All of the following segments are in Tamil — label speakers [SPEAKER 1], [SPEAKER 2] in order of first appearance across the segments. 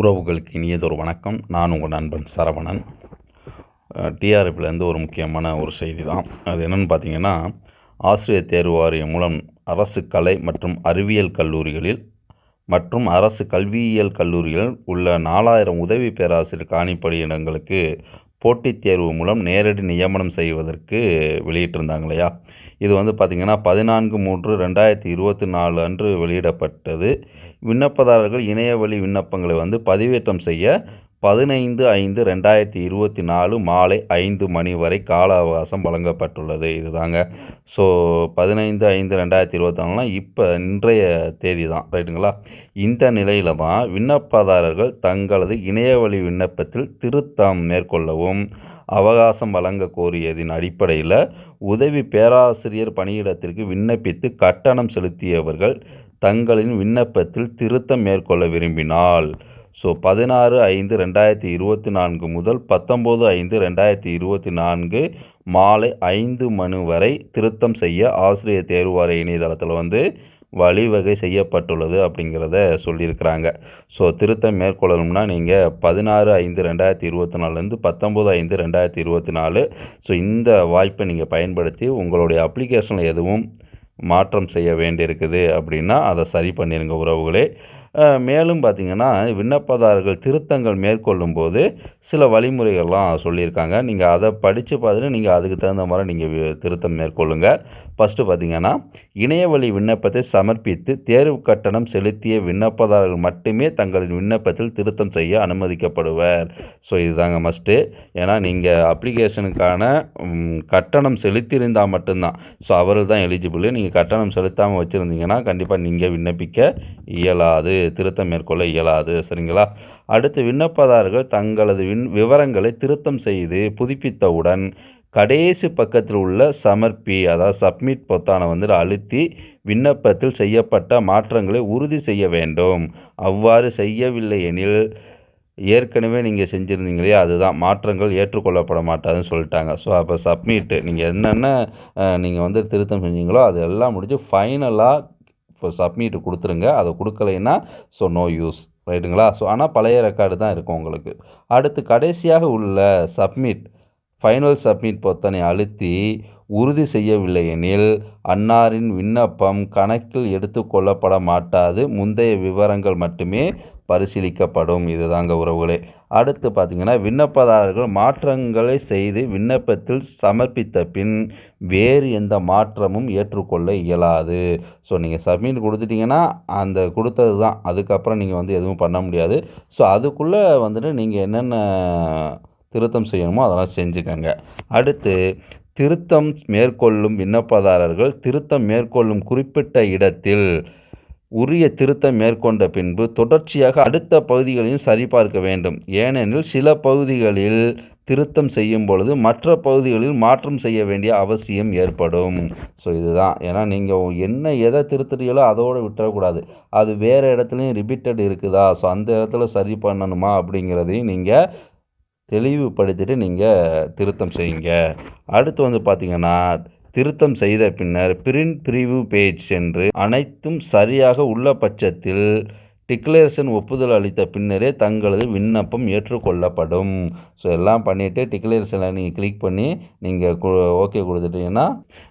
[SPEAKER 1] உறவுகளுக்கு இனியதொரு வணக்கம். நான் உங்கள் நண்பன் சரவணன். டிஆர்எஃப்லேருந்து ஒரு முக்கியமான ஒரு செய்தி தான் அது என்னென்னு பார்த்தீங்கன்னா ஆசிரியர் தேர்வு வாரியம் மூலம் அரசு கலை மற்றும் அறிவியல் கல்லூரிகளில் மற்றும் அரசு கல்வியியல் கல்லூரிகளில் உள்ள நாலாயிரம் உதவி பேராசிரியர் காணிப்பணியிடங்களுக்கு போட்டித் தேர்வு மூலம் நேரடி நியமனம் செய்வதற்கு வெளியிட்டிருந்தாங்க இல்லையா இது வந்து பார்த்திங்கன்னா பதினான்கு மூன்று ரெண்டாயிரத்தி இருபத்தி நாலு அன்று வெளியிடப்பட்டது. விண்ணப்பதாரர்கள் இணைய வழி விண்ணப்பங்களை வந்து பதிவேற்றம் செய்ய பதினைந்து ஐந்து ரெண்டாயிரத்தி இருபத்தி நாலு மாலை ஐந்து மணி வரை கால அவகாசம் வழங்கப்பட்டுள்ளது. இதுதாங்க. ஸோ பதினைந்து ஐந்து ரெண்டாயிரத்தி இருபத்தி நாலுனால் இப்போ இன்றைய தேதி தான் ரைட்டுங்களா? இந்த நிலையில் தான் விண்ணப்பதாரர்கள் தங்களது இணையவழி விண்ணப்பத்தில் திருத்தம் மேற்கொள்ளவும் அவகாசம் வழங்க கோரியதின் அடிப்படையில் உதவி பேராசிரியர் பணியிடத்திற்கு விண்ணப்பித்து கட்டணம் செலுத்தியவர்கள் தங்களின் விண்ணப்பத்தில் திருத்தம் மேற்கொள்ள விரும்பினால் ஸோ பதினாறு ஐந்து ரெண்டாயிரத்தி இருபத்தி நான்கு முதல் பத்தொம்போது ஐந்து ரெண்டாயிரத்தி இருபத்தி நான்கு மாலை ஐந்து மணி வரை திருத்தம் செய்ய ஆசிரியர் தேர்வார இணையதளத்தில் வந்து வழிவகை செய்யப்பட்டுள்ளது அப்படிங்கிறத சொல்லியிருக்கிறாங்க. ஸோ திருத்தம் மேற்கொள்ளணும்னா நீங்கள் பதினாறு ஐந்து ரெண்டாயிரத்தி இருபத்தி நாலுலேருந்து பத்தொம்போது ஐந்து ரெண்டாயிரத்தி இருபத்தி நாலு. ஸோ இந்த வாய்ப்பை நீங்கள் பயன்படுத்தி உங்களுடைய அப்ளிகேஷனில் எதுவும் மாற்றம் செய்ய வேண்டியிருக்குது அப்படின்னா அதை சரி பண்ணிடுங்க உறவுகளே. மேலும் பார்த்திங்கன்னா விண்ணப்பதாரர்கள் திருத்தங்கள் மேற்கொள்ளும் போது சில வழிமுறைகள்லாம் சொல்லியிருக்காங்க. நீங்கள் அதை படித்து பார்த்துட்டு நீங்கள் அதுக்கு தகுந்த மாதிரி நீங்கள் திருத்தம் மேற்கொள்ளுங்கள் ஃபஸ்ட்டு பார்த்திங்கன்னா இணையவழி விண்ணப்பத்தை சமர்ப்பித்து தேர்வு கட்டணம் செலுத்திய விண்ணப்பதாரர்கள் மட்டுமே தங்களின் விண்ணப்பத்தில் திருத்தம் செய்ய அனுமதிக்கப்படுவர். ஸோ இதுதாங்க மஸ்ட்டு ஏன்னா நீங்கள் அப்ளிகேஷனுக்கான கட்டணம் செலுத்தியிருந்தால் மட்டும்தான். ஸோ அவர்கள் தான் எலிஜிபிள் நீங்கள் கட்டணம் செலுத்தாமல் வச்சுருந்தீங்கன்னா கண்டிப்பாக நீங்கள் விண்ணப்பிக்க இயலாது. திருத்தம் மேற்கொள்ள இயலாது. சரிங்களா? அடுத்து விண்ணப்பதாரர்கள் தங்களது விண் விவரங்களை திருத்தம் செய்து புதுப்பித்தவுடன் கடைசி பக்கத்தில் உள்ள சமர்ப்பி அதாவது சப்மிட் பொத்தானை வந்து அழுத்தி விண்ணப்பத்தில் செய்யப்பட்ட மாற்றங்களை உறுதி செய்ய வேண்டும். அவ்வாறு செய்யவில்லை எனில் ஏற்கனவே நீங்கள் செஞ்சுருந்தீங்களே அதுதான். மாற்றங்கள் ஏற்றுக்கொள்ளப்பட மாட்டாதுன்னு சொல்லிட்டாங்க. ஸோ அப்போ சப்மிட்டு நீங்கள் என்னென்ன நீங்கள் வந்து திருத்தம் செஞ்சீங்களோ அது எல்லாம் முடிஞ்சு ஃபைனலாக இப்போ சப்மிட் கொடுத்துருங்க. அதை கொடுக்கலைன்னா ஸோ நோ யூஸ் ரைட்டுங்களா? ஸோ ஆனால் பழைய ரெக்கார்டு தான் இருக்கும் உங்களுக்கு. அடுத்து கடைசியாக உள்ள சப்மிட் ஃபைனல் சப்மிட் பொத்தனை அழுத்தி உறுதி செய்யவில்லை எனில் அன்னாரின் விண்ணப்பம் கணக்கில் எடுத்துக்கொள்ளப்பட மாட்டாது. முந்தைய விவரங்கள் மட்டுமே பரிசீலிக்கப்படும். இதுதாங்க உறவுகளே. அடுத்து பார்த்திங்கன்னா விண்ணப்பதாரர்கள் மாற்றங்களை செய்து விண்ணப்பத்தில் சமர்ப்பித்த பின் வேறு எந்த மாற்றமும் ஏற்றுக்கொள்ள இயலாது. ஸோ நீங்கள் சப்மிட் கொடுத்துட்டிங்கன்னா அந்த கொடுத்தது தான். அதுக்கப்புறம் நீங்கள் வந்து எதுவும் பண்ண முடியாது. ஸோ அதுக்குள்ளே வந்துட்டு நீங்கள் என்னென்ன திருத்தம் செய்யணுமோ அதெல்லாம் செஞ்சுக்கோங்க. அடுத்து திருத்தம் மேற்கொள்ளும் விண்ணப்பதாரர்கள் திருத்தம் மேற்கொள்ளும் குறிப்பிட்ட இடத்தில் உரிய திருத்தம் மேற்கொண்ட பின்பு தொடர்ச்சியாக அடுத்த பகுதிகளையும் சரிபார்க்க வேண்டும். ஏனெனில் சில பகுதிகளில் திருத்தம் செய்யும் பொழுது மற்ற பகுதிகளில் மாற்றம் செய்ய வேண்டிய அவசியம் ஏற்படும். ஸோ இதுதான். ஏன்னா நீங்கள் என்ன எதை திருத்துறீங்களோ அதோடு விட்டுறக்கூடாது அது வேறு இடத்துலையும் ரிப்பீட்டட் இருக்குதா? ஸோ அந்த இடத்துல சரி பண்ணணுமா அப்படிங்கிறதையும் நீங்கள் தெளிவுபடுத்திட்டு நீங்கள் திருத்தம் செய்யுங்க. அடுத்து வந்து பார்த்திங்கன்னா திருத்தம் செய்த பின்னர் பிரிண்ட் பிரிவு பேஜ் சென்று அனைத்தும் சரியாக உள்ள பட்சத்தில் டிக்ளரேஷன் ஒப்புதல் அளித்த பின்னரே தங்களது விண்ணப்பம் ஏற்றுக்கொள்ளப்படும். ஸோ எல்லாம் பண்ணிவிட்டு டிக்ளரேஷனில் நீங்கள் கிளிக் பண்ணி நீங்கள் ஓகே கொடுத்துட்டீங்கன்னா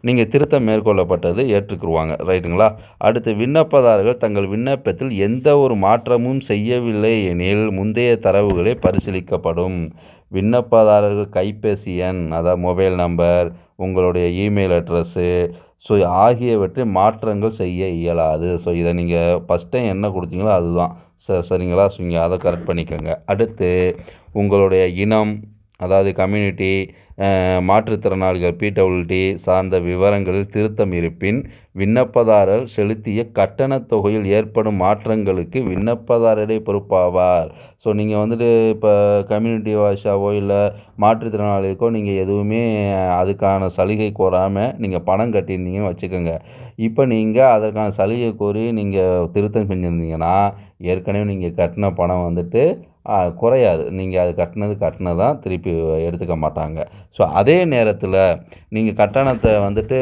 [SPEAKER 1] நீங்கள் திருத்தம் மேற்கொள்ளப்பட்டது ஏற்றுக்குருவாங்க ரைட்டுங்களா அடுத்து விண்ணப்பதாரர்கள் தங்கள் விண்ணப்பத்தில் எந்த ஒரு மாற்றமும் செய்யவில்லை எனில் முந்தைய தரவுகளே பரிசீலிக்கப்படும். விண்ணப்பதாரர்கள் கைபேசி எண் அதாவது மொபைல் நம்பர் உங்களுடைய இமெயில் அட்ரஸ்ஸு ஸோ ஆகியவற்றை மாற்றங்கள் செய்ய இயலாது. ஸோ இதை நீங்கள் ஃபஸ்ட் டைம் என்ன கொடுத்தீங்களோ அதுதான். ச சரிங்களா? ஸோ இங்கே அதை கரெக்ட் பண்ணிக்கோங்க. அடுத்து உங்களுடைய இனம் அதாவது கம்யூனிட்டி மாற்றுத்திறனாளிகள் பிடபிள்யூடி சார்ந்த விவரங்களில் திருத்தம் இருப்பின் விண்ணப்பதாரர் செலுத்திய கட்டணத் தொகையில் ஏற்படும் மாற்றங்களுக்கு விண்ணப்பதாரரே பொறுப்பாவார். ஸோ நீங்கள் வந்துட்டு இப்போ கம்யூனிட்டி வாஷாவோ இல்லை மாற்றுத்திறனாளிக்கோ நீங்கள் எதுவுமே அதுக்கான சலுகை கோராமல் நீங்கள் பணம் கட்டியிருந்தீங்கன்னு வச்சுக்கோங்க. இப்போ நீங்கள் அதற்கான சலுகை கோரி நீங்கள் திருத்தம் செஞ்சுருந்தீங்கன்னா ஏற்கனவே நீங்கள் கட்டின பணம் வந்துட்டு குறையாது. நீங்கள் அது கட்டினது கட்டினது தான் திருப்பி எடுத்துக்க மாட்டாங்க. ஸோ அதே நேரத்தில் நீங்கள் கட்டணத்தை வந்துட்டு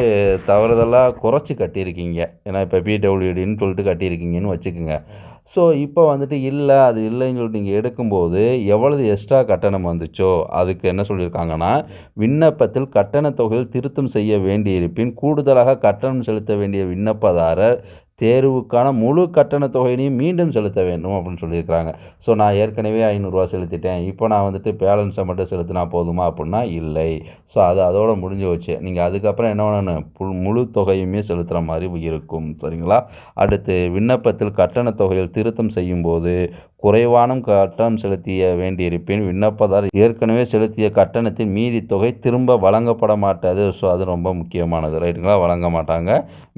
[SPEAKER 1] தவறுதலாக குறைச்சி கட்டியிருக்கீங்க. ஏன்னா இப்போ பிடபிள்யூடின்னு சொல்லிட்டு கட்டியிருக்கீங்கன்னு வச்சுக்கோங்க. ஸோ இப்போ வந்துட்டு இல்லை அது இல்லைன்னு சொல்லிட்டு நீங்கள் எடுக்கும்போது எவ்வளவு எக்ஸ்ட்ரா கட்டணம் வந்துச்சோ அதுக்கு என்ன சொல்லியிருக்காங்கன்னா விண்ணப்பத்தில் கட்டணத் தொகையில் திருத்தம் செய்ய வேண்டியிருப்பின் கூடுதலாக கட்டணம் செலுத்த வேண்டிய விண்ணப்பதாரர் தேர்வுக்கான முழு கட்டணத் தொகையினையும் மீண்டும் செலுத்த வேண்டும் அப்படின்னு சொல்லியிருக்கிறாங்க. ஸோ நான் ஏற்கனவே ஐநூறுரூவா செலுத்திட்டேன். இப்போ நான் வந்துட்டு பேலன்ஸை மட்டும் செலுத்தினா போதுமா அப்படின்னா இல்லை. ஸோ அது அதோடு முடிஞ்சு வச்சு நீங்கள் அதுக்கப்புறம் என்ன பண்ணணும்? முழு தொகையுமே செலுத்துகிற மாதிரி இருக்கும். சரிங்களா? அடுத்து விண்ணப்பத்தில் கட்டணத் தொகையில் திருத்தம் செய்யும்போது குறைவான கட்டணம் செலுத்திய வேண்டியிருப்பின் விண்ணப்பதார் ஏற்கனவே செலுத்திய கட்டணத்தின் மீதி தொகை திரும்ப வழங்கப்பட மாட்டாது. ஸோ அது ரொம்ப முக்கியமானது. ரைட்டுங்களா வழங்க மாட்டாங்க.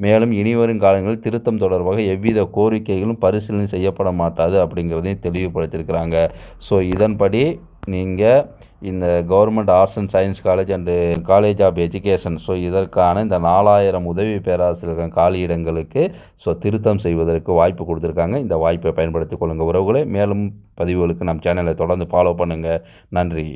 [SPEAKER 1] மேலும் இனிவரும் காலங்களில் திருத்தம் தொடர்பாக எவ்வித கோரிக்கைகளும் பரிசீலனை செய்யப்பட மாட்டாது அப்படிங்கிறதையும் தெளிவுபடுத்தியிருக்கிறாங்க. ஸோ இதன்படி நீங்கள் இந்த government arts and science college and college of education so இதற்கான இந்த நாலாயிரம் உதவி பேராசிரியர்கள் காலியிடங்களுக்கு ஸோ திருத்தம் செய்வதற்கு வாய்ப்பு கொடுத்துருக்காங்க. இந்த வாய்ப்பை பயன்படுத்திக் கொள்ளுங்கள் உறவுகளை. மேலும் பதிவுகளுக்கு நம் சேனலை தொடர்ந்து ஃபாலோ பண்ணுங்கள் நன்றி.